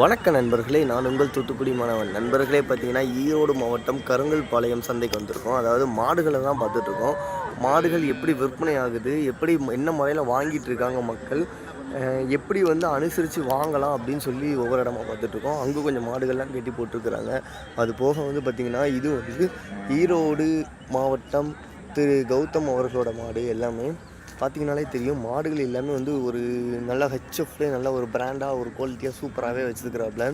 வணக்க நண்பர்களே நான் உங்கள் தூத்துக்குடி மாணவன். நண்பர்களே பார்த்தீங்கன்னா ஈரோடு மாவட்டம் கருங்கல்பாளையம் சந்தைக்கு வந்திருக்கோம். அதாவது மாடுகளை தான் பார்த்துட்ருக்கோம். மாடுகள் எப்படி விற்பனை ஆகுது? எப்படி என்ன முறையில் வாங்கிட்டு இருக்காங்க மக்கள் எப்படி வந்து அனுசரித்து வாங்கலாம் அப்படின்னு சொல்லி ஒவ்வொரு இடமா பார்த்துட்ருக்கோம். அங்கே கொஞ்சம் மாடுகள்லாம் கட்டி போட்டிருக்கிறாங்க. அது போக வந்து பார்த்திங்கன்னா இது வந்து ஈரோடு மாவட்டம் திரு கௌதம் அவர்களோட மாடு எல்லாமே. பார்த்தீங்கனாலே தெரியும் மாடுகள் எல்லாமே வந்து ஒரு நல்ல ஹெச்எஃப்ல நல்ல ஒரு பிராண்டாக ஒரு குவாலிட்டியாக சூப்பராகவே வச்சுருக்கிறாப்புல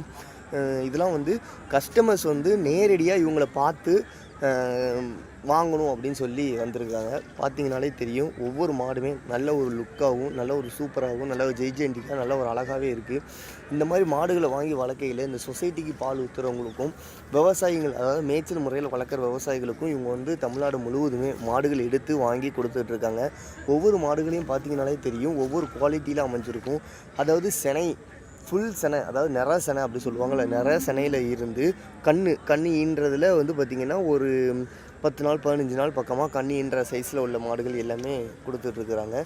இதெல்லாம் வந்து கஸ்டமர்ஸ் வந்து நேரடியாக இவங்களை பார்த்து வாங்கணும் அப்படின்னு சொல்லி வந்திருக்காங்க. பார்த்தீங்கனாலே தெரியும். ஒவ்வொரு மாடுமே நல்ல ஒரு லுக்காகவும் நல்ல ஒரு சூப்பராகவும் நல்ல ஒரு ஜெய்ஜென்டிக்காக நல்ல ஒரு அழகாகவே இருக்குது இந்த மாதிரி மாடுகளை வாங்கி வளர்க்கையில் இந்த சொசைட்டிக்கு பால் ஊற்றுறவங்களுக்கும் விவசாயிகள் அதாவது மேய்ச்சல் முறையில் வளர்க்குற விவசாயிகளுக்கும் இவங்க வந்து தமிழ்நாடு முழுவதுமே மாடுகள் எடுத்து வாங்கி கொடுத்துட்ருக்காங்க ஒவ்வொரு மாடுகளையும் பார்த்தீங்கனாலே தெரியும். ஒவ்வொரு குவாலிட்டியில் அமைஞ்சிருக்கும். அதாவது செனை ஃபுல் செனை அதாவது நிற செனை அப்படி சொல்லுவாங்கள்ல நிற செனையில் இருந்து கண் கண் ஈன்றதில் வந்து பார்த்திங்கன்னா ஒரு பத்து நாள் பதினஞ்சு நாள் பக்கமாக கண் ஈன்ற சைஸில் உள்ள மாடுகள் எல்லாமே கொடுத்துட்ருக்குறாங்க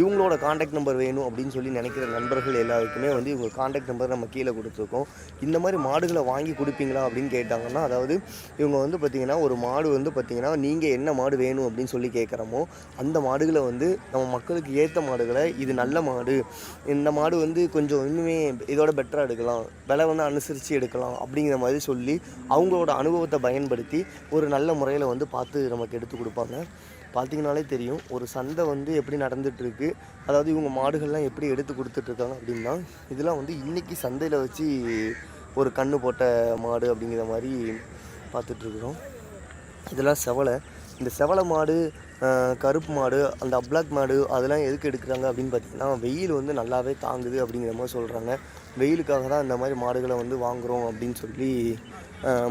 இவங்களோட காண்டாக்ட் நம்பர் வேணும் அப்படின்னு சொல்லி நினைக்கிற நண்பர்கள் எல்லாருக்குமே வந்து இவங்க காண்டாக்ட் நம்பர் நம்ம கீழே கொடுத்துருக்கோம். இந்த மாதிரி மாடுகளை வாங்கி கொடுப்பீங்களா அப்படின்னு கேட்டாங்கன்னா அதாவது இவங்க வந்து பார்த்திங்கன்னா ஒரு மாடு வந்து பார்த்திங்கன்னா நீங்கள் என்ன மாடு வேணும் அப்படின்னு சொல்லி கேட்குறோமோ அந்த மாடுகளை வந்து நம்ம மக்களுக்கு ஏற்ற மாடுகளை இது நல்ல மாடு இந்த மாடு வந்து கொஞ்சம் இன்னுமே இதோட பெட்டராக எடுக்கலாம் விலை வந்து அனுசரித்து எடுக்கலாம் அப்படிங்கிற மாதிரி சொல்லி அவங்களோட அனுபவத்தை பயன்படுத்தி ஒரு நல்ல முறையில் வந்து பார்த்து நமக்கு எடுத்து கொடுப்பாங்க. பார்த்தீங்கனாலே தெரியும். ஒரு சந்தை வந்து எப்படி நடந்துகிட்ருக்கு அதாவது இவங்க மாடுகள்லாம் எப்படி எடுத்து கொடுத்துட்ருக்காங்க அப்படின்னா இதெல்லாம் வந்து இன்றைக்கி சந்தையில் வச்சு ஒரு கண்ணு போட்ட மாடு அப்படிங்கிற மாதிரி பார்த்துட்ருக்குறோம் இதெல்லாம் செவலை. இந்த செவலை மாடு கருப்பு மாடு அந்த அப்ளாக் மாடு அதெல்லாம் எதுக்கு எடுக்கிறாங்க அப்படின்னு பார்த்தீங்கன்னா வெயில் வந்து நல்லாவே தாங்குது அப்படிங்கிற மாதிரி சொல்கிறாங்க வெயிலுக்காக தான் இந்த மாதிரி மாடுகளை வந்து வாங்குகிறோம் அப்படின்னு சொல்லி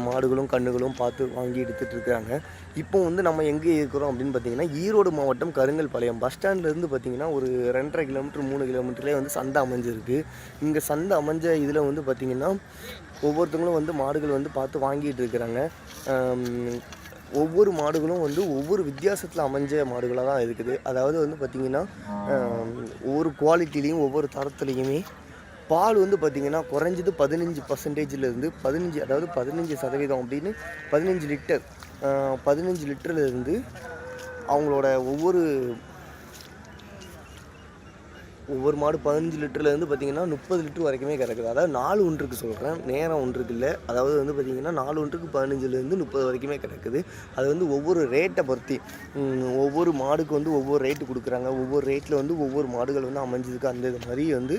மாடுகளும் கண்ணுகளும் பார்த்து வாங்கி எடுத்துகிட்டு இருக்கிறாங்க இப்போ வந்து நம்ம எங்கே இருக்கிறோம் அப்படின்னு பார்த்தீங்கன்னா ஈரோடு மாவட்டம் கருங்கல்பாளையம் பஸ் ஸ்டாண்ட்லேருந்து பார்த்தீங்கன்னா ஒரு ரெண்டரை கிலோமீட்டர் மூணு கிலோமீட்டர்லேயே வந்து சந்தை அமைஞ்சிருக்கு. இங்கே சந்தை அமைஞ்ச இதில் வந்து பார்த்திங்கன்னா ஒவ்வொருத்தவங்களும் வந்து மாடுகள் வந்து பார்த்து வாங்கிட்டு இருக்கிறாங்க. ஒவ்வொரு மாடுகளும் வந்து ஒவ்வொரு வித்தியாசத்தில் அமைஞ்ச மாடுகளாக தான் இருக்குது. அதாவது வந்து பார்த்திங்கன்னா ஒவ்வொரு குவாலிட்டிலையும் ஒவ்வொரு தரத்துலேயுமே பால் வந்து பார்த்திங்கன்னா குறைஞ்சது பதினஞ்சு பர்சன்டேஜிலேருந்து பதினஞ்சு அதாவது பதினஞ்சு சதவீதம் அப்படின்னு பதினஞ்சு லிட்டர் பதினஞ்சு லிட்டர்லேருந்து அவங்களோட ஒவ்வொரு ஒவ்வொரு மாடு பதினஞ்சு லிட்டர்லேருந்து பார்த்தீங்கன்னா முப்பது லிட்டர் வரைக்குமே கறக்குது. அதாவது நாலு ஒன்றுக்கு சொல்கிறேன் நேரம் ஒன்றுக்கு இல்லை அதாவது வந்து பார்த்திங்கன்னா நாலு ஒன்றுக்கு பதினஞ்சுலேருந்து முப்பது வரைக்குமே கிடக்குது அது வந்து ஒவ்வொரு ரேட்டை பொறுத்தி. ஒவ்வொரு மாடுக்கு வந்து ஒவ்வொரு ரேட்டு கொடுக்குறாங்க. ஒவ்வொரு ரேட்டில் வந்து ஒவ்வொரு மாடுகள் வந்து அமைஞ்சதுக்கு அந்த இது மாதிரி வந்து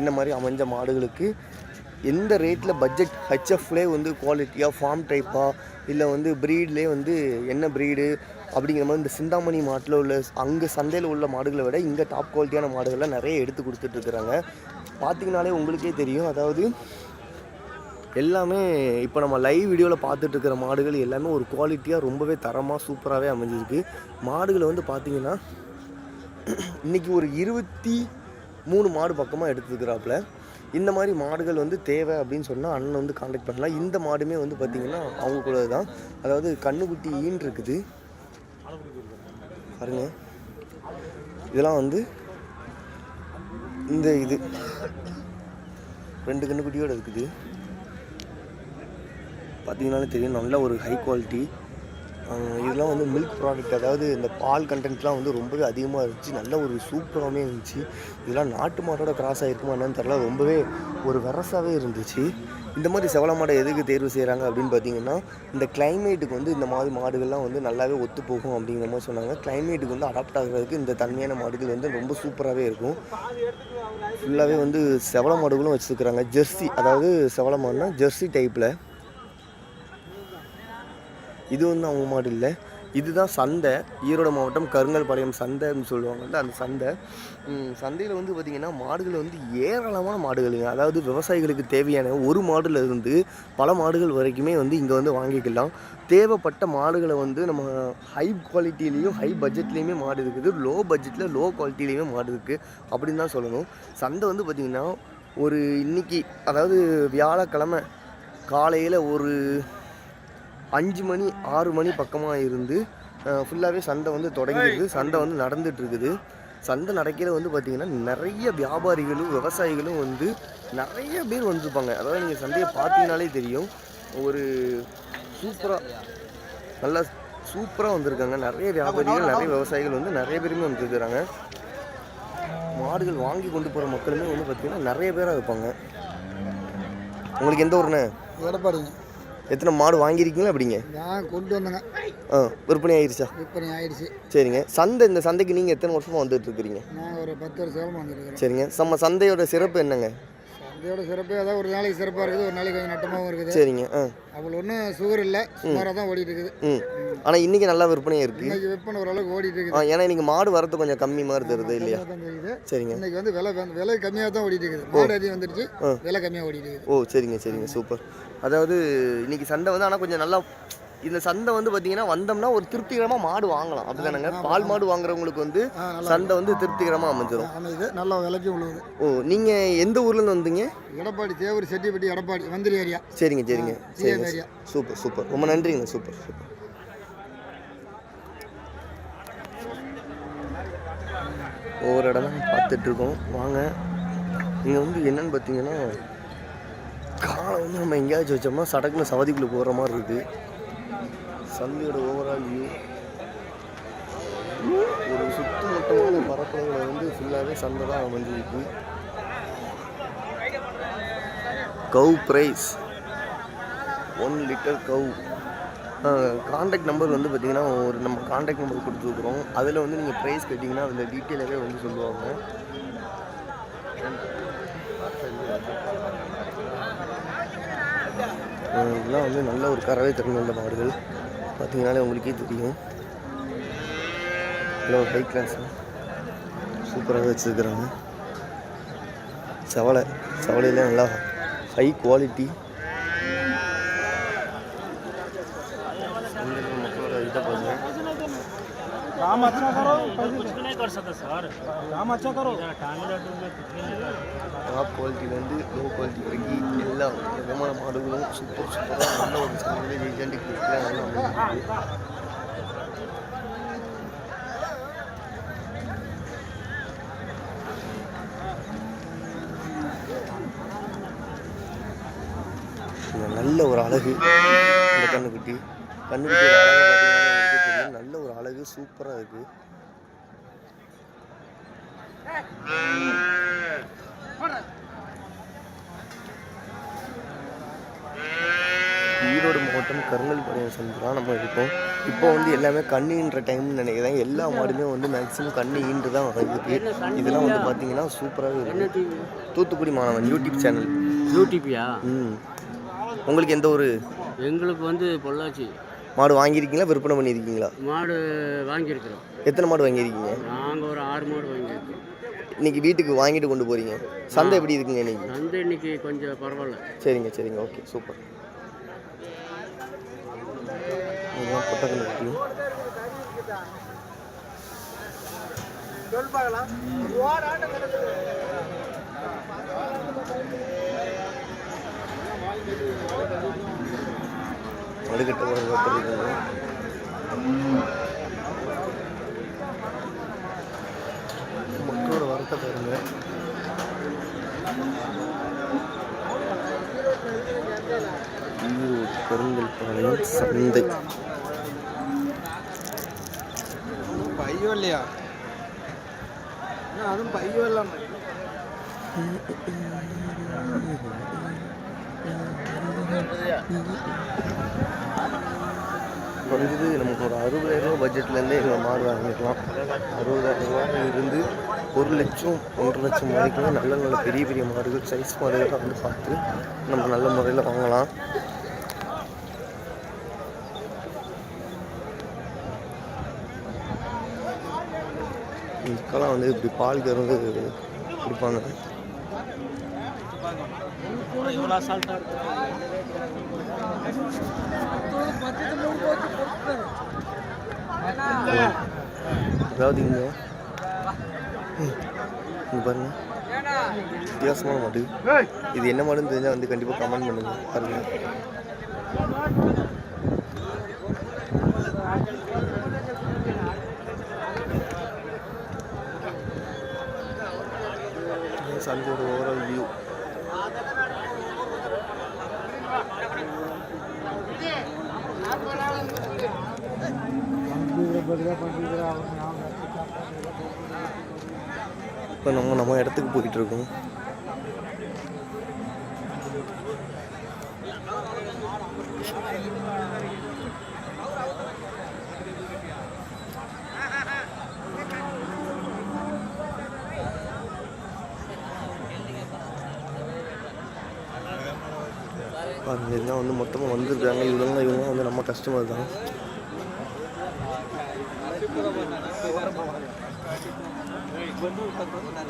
என்ன மாதிரி அமைஞ்ச மாடுகளுக்கு எந்த ரேட்டில் பட்ஜெட் ஹெச்எஃப்லே வந்து குவாலிட்டியாக ஃபார்ம் டைப்பாக இல்லை வந்து ப்ரீட்லேயே வந்து என்ன ப்ரீடு அப்படிங்கிற மாதிரி இந்த சிந்தாமணி மாட்டில் உள்ள அங்கே சந்தையில் உள்ள மாடுகளை விட இங்கே டாப் குவாலிட்டியான மாடுகள்லாம் நிறைய எடுத்து கொடுத்துட்ருக்குறாங்க பார்த்தீங்கனாலே உங்களுக்கே தெரியும். அதாவது எல்லாமே இப்போ நம்ம லைவ் வீடியோவில் பார்த்துட்டு இருக்கிற மாடுகள் எல்லாமே ஒரு குவாலிட்டியாக ரொம்பவே தரமாக சூப்பராகவே அமைஞ்சிருக்கு. மாடுகளை வந்து பார்த்தீங்கன்னா இன்றைக்கி ஒரு இருபத்தி மூணு மாடு பக்கமாக எடுத்துக்கிறாப்புல இந்த மாதிரி மாடுகள் வந்து தேவை அப்படின்னு சொன்னால் அண்ணன் வந்து காண்டாக்ட் பண்ணலாம். இந்த மாடுமே வந்து பார்த்திங்கன்னா அவங்க கூட தான் அதாவது கண்ணுக்குட்டி ஈன் இருக்குது. பாருங்க. இதெல்லாம் வந்து இந்த இது. ரெண்டு கண்ணுக்குட்டியோடு இருக்குது. பார்த்தீங்கன்னாலே தெரியும். நல்ல ஒரு ஹை குவாலிட்டி இதெல்லாம் வந்து மில்க் ப்ராடக்ட் அதாவது இந்த பால் கண்டென்ட்லாம் வந்து ரொம்பவே அதிகமாக இருந்துச்சு. நல்ல ஒரு சூப்பராகவே இருந்துச்சு. இதெல்லாம் நாட்டு மாட்டோட கிராஸ் ஆகிருக்குமா என்னன்னு தெரில ரொம்பவே ஒரு வெரசாகவே இருந்துச்சு. இந்த மாதிரி செவல மாடை எதுக்கு தேர்வு செய்கிறாங்க அப்படின்னு பார்த்தீங்கன்னா இந்த கிளைமேட்டுக்கு வந்து இந்த மாதிரி மாடுகள்லாம் வந்து நல்லாவே ஒத்து போகும் அப்படிங்கிற மாதிரி சொன்னாங்க. கிளைமேட்டுக்கு வந்து அடாப்ட் ஆகுறதுக்கு இந்த தன்மையான மாடுகள் வந்து ரொம்ப சூப்பராகவே இருக்கும். ஃபுல்லாகவே வந்து செவல மாடுகளும் வச்சுருக்குறாங்க. ஜெர்சி அதாவது செவல மாடுனா ஜெர்சி டைப்பில் இது வந்து அவங்க மாடு இல்லை. இதுதான் சந்தை. ஈரோடு மாவட்டம் கருங்கல்பாளையம் சந்தைன்னு சொல்லுவாங்கல்ல அந்த சந்தை. சந்தையில் வந்து பார்த்திங்கன்னா மாடுகள் வந்து ஏராளமான மாடுகளுங்க அதாவது விவசாயிகளுக்கு தேவையான ஒரு மாடுல இருந்து பல மாடுகள் வரைக்குமே வந்து இங்கே வந்து வாங்கிக்கலாம். தேவைப்பட்ட மாடுகளை வந்து நம்ம ஹை குவாலிட்டிலேயும் ஹை பட்ஜெட்லேயுமே மாடு இருக்குது. லோ பட்ஜெட்டில் லோ குவாலிட்டிலையுமே மாடு இருக்குது அப்படின்னு தான் சொல்லணும். சந்தை வந்து பார்த்திங்கன்னா ஒரு இன்றைக்கி அதாவது வியாழக்கிழமை காலையில் ஒரு அஞ்சு மணி ஆறு மணி பக்கமாக இருந்து ஃபுல்லாகவே சண்டை வந்து தொடங்கிருக்கு சண்டை வந்து நடந்துட்டு இருக்குது சந்தை நடக்கையில் வந்து பார்த்தீங்கன்னா நிறைய வியாபாரிகளும் விவசாயிகளும் வந்து நிறைய பேர் வந்துருப்பாங்க. அதாவது நீங்கள் சந்தையை பார்த்தீங்கனாலே தெரியும். ஒரு சூப்பராக நல்லா சூப்பராக வந்திருக்காங்க. நிறைய வியாபாரிகள் நிறைய விவசாயிகள் வந்து நிறைய பேருமே வந்துருக்குறாங்க. மாடுகள் வாங்கி கொண்டு போகிற மக்களுமே வந்து பார்த்திங்கன்னா நிறைய பேராக இருப்பாங்க. உங்களுக்கு எந்த ஊருண்ணே? எடப்பாடிங்க எத்தனை மாடு வாங்கியிருக்கீங்களா அப்படிங்க நான் கொண்டு வந்தேங்க. ஆ விற்பனை ஆயிருச்சா? விற்பனை ஆயிடுச்சு சரிங்க. சந்தை இந்த சந்தைக்கு நீங்கள் எத்தனை வருஷமாக வந்துட்டு இருக்கிறீங்க நான் ஒரு பத்து வருஷம் வந்துருக்கிறேன் சரிங்க. நம்ம சந்தையோட சிறப்பு என்னங்க? சந்தையோட சிறப்பு அதான் ஒரு நாளைக்கு சிறப்பாக இருக்குது ஒரு நாளைக்கு கொஞ்சம் நட்டமாகவும் இருக்குது. சரிங்க. ஆ. அவ்வளோ ஒன்றும் சுகர் இல்லை சுமாராக தான் ஓடிட்டு இருக்குது ம். ஆனால் இன்றைக்கி நல்லா விற்பனையாக இருக்குது இன்னைக்கு விற்பனை ஓரளவுக்கு ஓடிட்டு இருக்குது ஏன்னா இன்னைக்கு மாடு வரது கொஞ்சம் கம்மி மாதிரி தருது இல்லையா? சரிங்க. இன்னைக்கு வந்து விலை விலை கம்மியாக தான் ஓடிட்டு இருக்குது மாடு அதிகம் வந்துருச்சு. விலை கம்மியாக ஓடிட்டு இருக்குது ஓ சரிங்க சரிங்க. சூப்பர். அதாவது இன்னைக்கு சந்தை வந்து ஆனால் கொஞ்சம் நல்லா இந்த சந்தை வந்து பார்த்தீங்கன்னா வந்தோம்னா ஒரு திருப்திகரமாக மாடு வாங்கலாம். அப்படிதானங்க? பால் மாடு வாங்குறவங்களுக்கு வந்து சந்தை வந்து திருப்திகரமாக அமைஞ்சிரும். அமைது நல்லா விலைக்கு உள்ளது. ஓ நீங்கள் எந்த ஊர்லேருந்து வந்தீங்க? எடப்பாடி தேவர் செட்டிப்பட்டி எடப்பாடி மந்திரி ஏரியா. சரிங்க சரிங்க. சரிங்க சூப்பர் சூப்பர். ரொம்ப நன்றிங்க சூப்பர் சூப்பர். ஒவ்வொரு இடமா பார்த்துட்டு இருக்கோம். வாங்க. இங்கே வந்து என்னன்னு பார்த்தீங்கன்னா காலை வந்து நம்ம எங்கேயாச்சும் வச்சோம்னா சடக்குன்னு சவதிக்குள்ளே போகிற மாதிரி இருக்குது சந்தையோட ஓவரால் வியூ ஒரு சுத்தமட்டமான பரப்புகளை வந்து ஃபுல்லாகவே சந்தை தான் அமைஞ்சிருக்கு. Cow price one litre cow contact number வந்து பார்த்தீங்கன்னா ஒரு நம்ம காண்டாக்ட் நம்பர் கொடுத்துருக்குறோம். அதில் வந்து நீங்கள் ப்ரைஸ் கேட்டிங்கன்னா அதில் டீட்டெயிலாகவே வந்து சொல்லுவாங்க. இதெல்லாம் வந்து நல்ல ஒரு கறவை திறன் உள்ள மாடுகள். பார்த்தீங்கனாலே உங்களுக்கே தெரியும். நல்ல ஒரு ஹை கிளாஸ் சூப்பராக வச்சுருக்குறாங்க. சவளை செவலையில் நல்லா ஹை குவாலிட்டி மக்களோட இதை பாருங்கள் करो कुछ भी नहीं कर सकते सर काम अच्छा करो इधर टाइम में कुछ भी नहीं कर டாப் குவாலிட்டிலேருந்து லோ குவாலிட்டி வரைக்கும் எல்லா விதமான மாடுகளும் சூப்பர் சூப்பராக நல்ல ஒரு சந்தையில் ஜெயிஜாண்டி கொடுக்கலாம் நல்ல ஒரு அழகு இந்த கண்ணுக்குட்டி கண்ணுக்குட்டியோட அழகு பார்த்தீங்கன்னா உங்களுக்கே தெரியும் நல்ல ஒரு அழகு சூப்பராக இருக்குது ஈரோடு மாவட்டம் கருங்கல்பாளையம் சந்தை தான் நம்ம இருக்கோம். இப்போ வந்து எல்லாமே கண்ணுன்ற டைம்னு நினைக்கிறேன். எல்லா மாடுமே வந்து மேக்ஸிமம் கண்ணு ஈன்று தான் வருது இதெல்லாம் வந்து பார்த்தீங்கன்னா சூப்பராகவே இருக்கு. தூத்துக்குடி மாணவன் யூடியூப் சேனல் யூடிபியா ம். உங்களுக்கு எந்த ஒரு எங்களுக்கு வந்து பொள்ளாச்சி. மாடு வாங்கியிருக்கீங்களா? விற்பனை பண்ணியிருக்கீங்களா? மாடு வாங்கியிருக்கிறோம். எத்தனை மாடு வாங்கியிருக்கீங்க? நாங்கள் ஒரு ஆறு மாடு வாங்கியிருக்கோம். இன்னைக்கு வீட்டுக்கு வாங்கிட்டு கொண்டு போறீங்க? சந்தை எப்படி இருக்குங்க இன்னைக்கு? சந்தை இன்னைக்கு கொஞ்சம் பரவாயில்ல. சரிங்க சரிங்க. Okay super. இதுதான் பொட்டக்கண்ணு குட்டி மடுக்கட்ட போட்டுருக்காங்க மக்களோட வரத்தை பாருங்க ஈரோடு கருங்கல் பாளையம் சந்தை പയ്യോ ഇല്ലയാ അതും പയ്യോ എല്ലാം குறைஞ்சது நமக்கு ஒரு அறுபதாயிரம் ரூபா பட்ஜெட்லேருந்தே எங்களை மாடு வாங்கிக்கலாம். அறுபதாயிரம் ரூபாய் இருந்து ஒரு லட்சம் ஒன்றரை லட்சம் வரைக்கும் நல்ல நல்ல பெரிய பெரிய மாடுகள் சைஸ் மாடுகளை வந்து பார்த்து நம்ம நல்ல முறையில் வாங்கலாம். இதுக்கெல்லாம் வந்து இப்படி பால் கறந்து கொடுப்பாங்க. இவ்வளோ அசால்ட்டாக அதாவது இங்கே இங்கே பாருங்க வித்தியாசமான மாடு இது என்ன மாடுன்னு தெரிஞ்சால் வந்து கண்டிப்பாக கமெண்ட் பண்ணுங்க பாருங்க சந்தையோட ஓவரால் வியூ இப்போ நம்ம நம்ம இடத்துக்கு போயிட்டு இருக்கோம் பாருங்க இதெல்லாம் வந்து மொத்தமாக வந்திருக்காங்க. இவங்க இவங்க வந்து நம்ம கஸ்டமர் தான். 温度等温度来